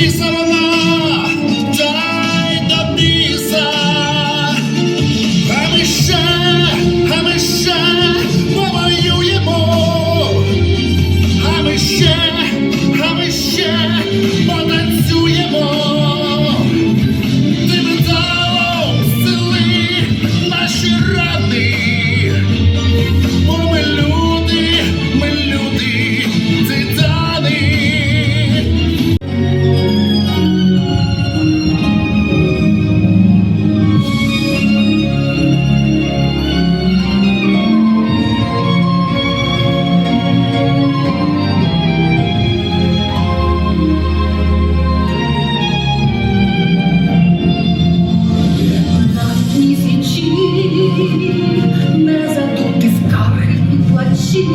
missa é Не затути скарги плачі.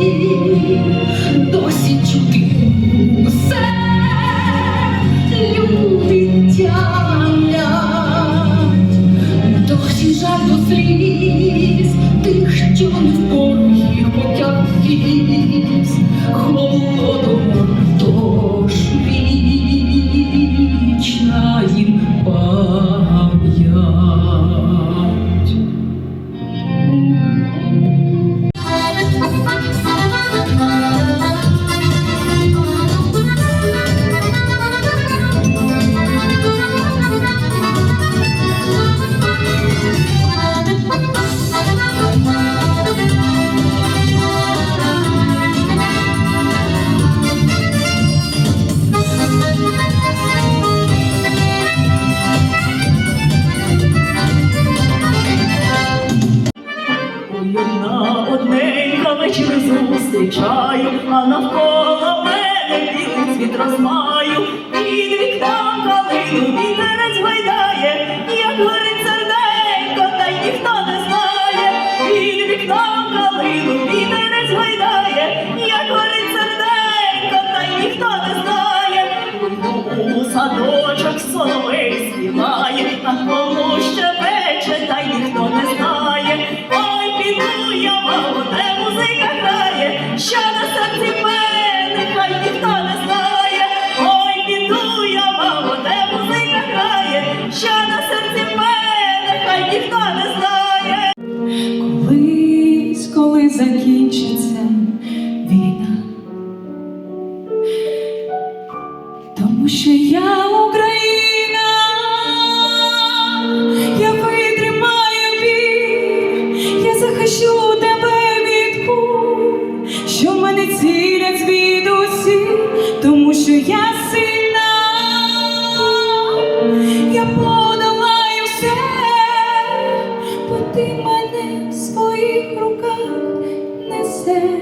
Зустрічаю, а навколо мене білий цвіт розмаю. Під вікном калину вітерець гойдає, як горить серденько, та й ніхто не знає. Під вікном калину вітерець гойдає, ніхто не знає. Колись, коли закінчиться війна, тому що я Україна, я витримаю біль, я захищу тебе від куль, що мене цілять звідусі, тому що я сильна, ти мене в своїх руках несеш.